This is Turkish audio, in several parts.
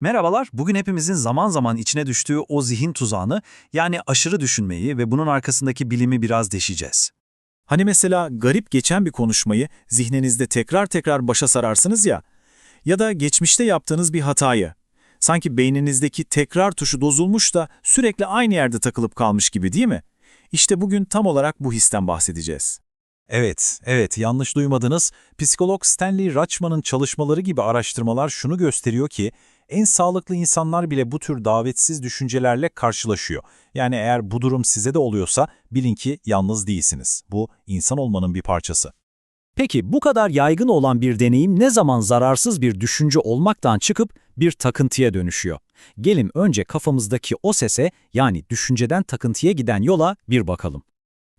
Merhabalar, bugün hepimizin zaman zaman içine düştüğü o zihin tuzağını, yani aşırı düşünmeyi ve bunun arkasındaki bilimi biraz deşeceğiz. Hani mesela garip geçen bir konuşmayı zihninizde tekrar tekrar başa sararsınız ya, ya da geçmişte yaptığınız bir hatayı. Sanki beyninizdeki tekrar tuşu dozulmuş da sürekli aynı yerde takılıp kalmış gibi değil mi? İşte bugün tam olarak bu histen bahsedeceğiz. Evet, evet yanlış duymadınız. Psikolog Stanley Rachman'ın çalışmaları gibi araştırmalar şunu gösteriyor ki, en sağlıklı insanlar bile bu tür davetsiz düşüncelerle karşılaşıyor. Yani eğer bu durum size de oluyorsa bilin ki yalnız değilsiniz. Bu insan olmanın bir parçası. Peki bu kadar yaygın olan bir deneyim ne zaman zararsız bir düşünce olmaktan çıkıp bir takıntıya dönüşüyor? Gelin önce kafamızdaki o sese yani düşünceden takıntıya giden yola bir bakalım.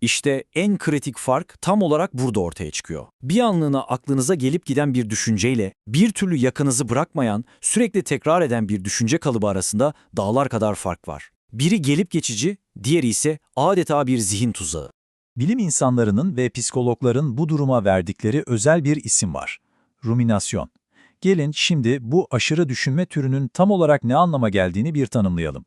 İşte en kritik fark tam olarak burada ortaya çıkıyor. Bir anlığına aklınıza gelip giden bir düşünceyle bir türlü yakınızı bırakmayan, sürekli tekrar eden bir düşünce kalıbı arasında dağlar kadar fark var. Biri gelip geçici, diğeri ise adeta bir zihin tuzağı. Bilim insanlarının ve psikologların bu duruma verdikleri özel bir isim var. Ruminasyon. Gelin şimdi bu aşırı düşünme türünün tam olarak ne anlama geldiğini bir tanımlayalım.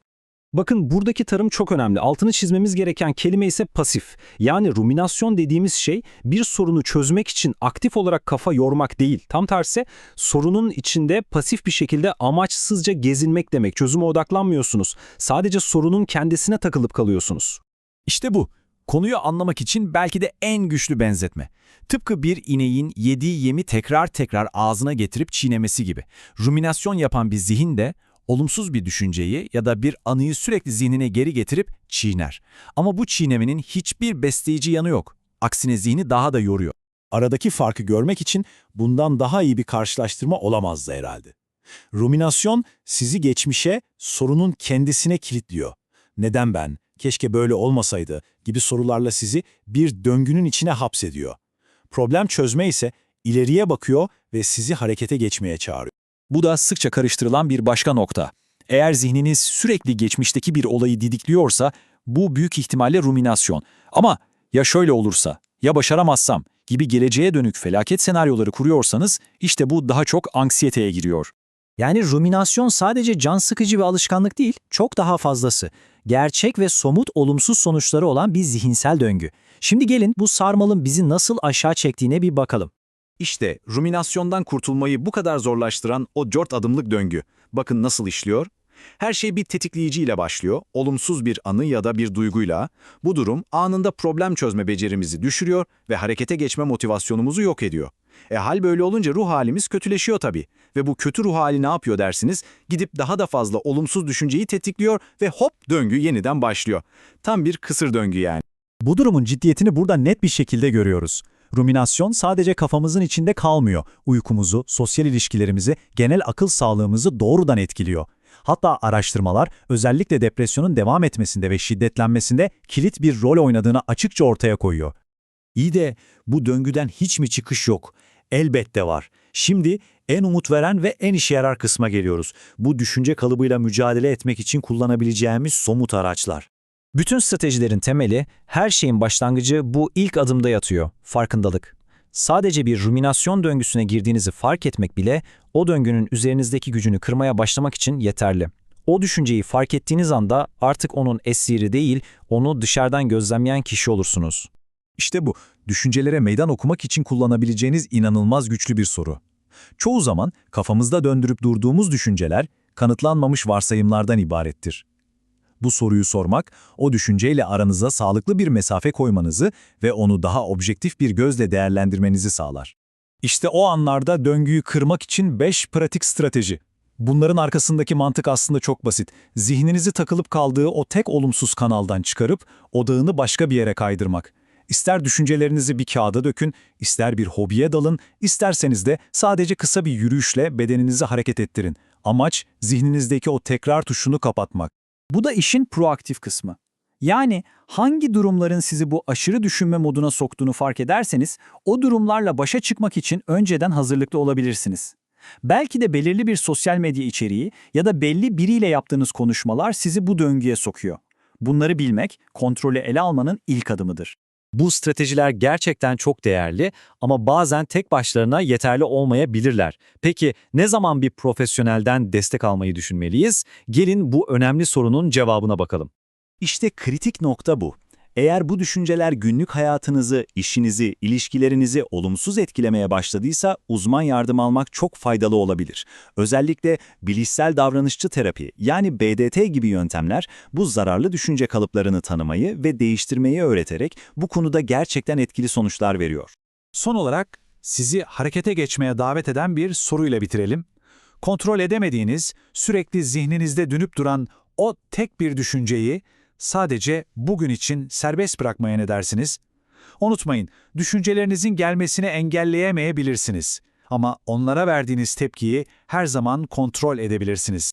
Bakın buradaki tarım çok önemli. Altını çizmemiz gereken kelime ise pasif. Yani ruminasyon dediğimiz şey bir sorunu çözmek için aktif olarak kafa yormak değil. Tam tersi sorunun içinde pasif bir şekilde amaçsızca gezinmek demek. Çözüme odaklanmıyorsunuz. Sadece sorunun kendisine takılıp kalıyorsunuz. İşte bu. Konuyu anlamak için belki de en güçlü benzetme. Tıpkı bir ineğin yediği yemi tekrar tekrar ağzına getirip çiğnemesi gibi. Ruminasyon yapan bir zihin de olumsuz bir düşünceyi ya da bir anıyı sürekli zihnine geri getirip çiğner. Ama bu çiğnemenin hiçbir besleyici yanı yok. Aksine zihni daha da yoruyor. Aradaki farkı görmek için bundan daha iyi bir karşılaştırma olamazdı herhalde. Ruminasyon sizi geçmişe, sorunun kendisine kilitliyor. Neden ben, keşke böyle olmasaydı gibi sorularla sizi bir döngünün içine hapsediyor. Problem çözme ise ileriye bakıyor ve sizi harekete geçmeye çağırıyor. Bu da sıkça karıştırılan bir başka nokta. Eğer zihniniz sürekli geçmişteki bir olayı didikliyorsa bu büyük ihtimalle ruminasyon. Ama ya şöyle olursa, ya başaramazsam gibi geleceğe dönük felaket senaryoları kuruyorsanız işte bu daha çok anksiyeteye giriyor. Yani ruminasyon sadece can sıkıcı bir alışkanlık değil, çok daha fazlası. Gerçek ve somut olumsuz sonuçları olan bir zihinsel döngü. Şimdi gelin bu sarmalın bizi nasıl aşağı çektiğine bir bakalım. İşte ruminasyondan kurtulmayı bu kadar zorlaştıran o dört adımlık döngü. Bakın nasıl işliyor? Her şey bir tetikleyiciyle başlıyor, olumsuz bir anı ya da bir duyguyla. Bu durum anında problem çözme becerimizi düşürüyor ve harekete geçme motivasyonumuzu yok ediyor. E hal böyle olunca ruh halimiz kötüleşiyor tabii. Ve bu kötü ruh hali ne yapıyor dersiniz? Gidip daha da fazla olumsuz düşünceyi tetikliyor ve hop döngü yeniden başlıyor. Tam bir kısır döngü yani. Bu durumun ciddiyetini burada net bir şekilde görüyoruz. Ruminasyon sadece kafamızın içinde kalmıyor. Uykumuzu, sosyal ilişkilerimizi, genel akıl sağlığımızı doğrudan etkiliyor. Hatta araştırmalar özellikle depresyonun devam etmesinde ve şiddetlenmesinde kilit bir rol oynadığını açıkça ortaya koyuyor. İyi de bu döngüden hiç mi çıkış yok? Elbette var. Şimdi en umut veren ve en işe yarar kısma geliyoruz. Bu düşünce kalıbıyla mücadele etmek için kullanabileceğimiz somut araçlar. Bütün stratejilerin temeli, her şeyin başlangıcı bu ilk adımda yatıyor, farkındalık. Sadece bir ruminasyon döngüsüne girdiğinizi fark etmek bile o döngünün üzerinizdeki gücünü kırmaya başlamak için yeterli. O düşünceyi fark ettiğiniz anda artık onun esiri değil, onu dışarıdan gözlemleyen kişi olursunuz. İşte bu, düşüncelere meydan okumak için kullanabileceğiniz inanılmaz güçlü bir soru. Çoğu zaman kafamızda döndürüp durduğumuz düşünceler, kanıtlanmamış varsayımlardan ibarettir. Bu soruyu sormak, o düşünceyle aranıza sağlıklı bir mesafe koymanızı ve onu daha objektif bir gözle değerlendirmenizi sağlar. İşte o anlarda döngüyü kırmak için 5 pratik strateji. Bunların arkasındaki mantık aslında çok basit. Zihninizi takılıp kaldığı o tek olumsuz kanaldan çıkarıp odağını başka bir yere kaydırmak. İster düşüncelerinizi bir kağıda dökün, ister bir hobiye dalın, isterseniz de sadece kısa bir yürüyüşle bedeninizi hareket ettirin. Amaç zihninizdeki o tekrar tuşunu kapatmak. Bu da işin proaktif kısmı. Yani hangi durumların sizi bu aşırı düşünme moduna soktuğunu fark ederseniz, o durumlarla başa çıkmak için önceden hazırlıklı olabilirsiniz. Belki de belirli bir sosyal medya içeriği ya da belli biriyle yaptığınız konuşmalar sizi bu döngüye sokuyor. Bunları bilmek, kontrolü ele almanın ilk adımıdır. Bu stratejiler gerçekten çok değerli ama bazen tek başlarına yeterli olmayabilirler. Peki ne zaman bir profesyonelden destek almayı düşünmeliyiz? Gelin bu önemli sorunun cevabına bakalım. İşte kritik nokta bu. Eğer bu düşünceler günlük hayatınızı, işinizi, ilişkilerinizi olumsuz etkilemeye başladıysa uzman yardım almak çok faydalı olabilir. Özellikle bilişsel davranışçı terapi yani BDT gibi yöntemler bu zararlı düşünce kalıplarını tanımayı ve değiştirmeyi öğreterek bu konuda gerçekten etkili sonuçlar veriyor. Son olarak sizi harekete geçmeye davet eden bir soruyla bitirelim. Kontrol edemediğiniz, sürekli zihninizde dönüp duran o tek bir düşünceyi sadece bugün için serbest bırakmaya ne dersiniz? Unutmayın, düşüncelerinizin gelmesini engelleyemeyebilirsiniz. Ama onlara verdiğiniz tepkiyi her zaman kontrol edebilirsiniz.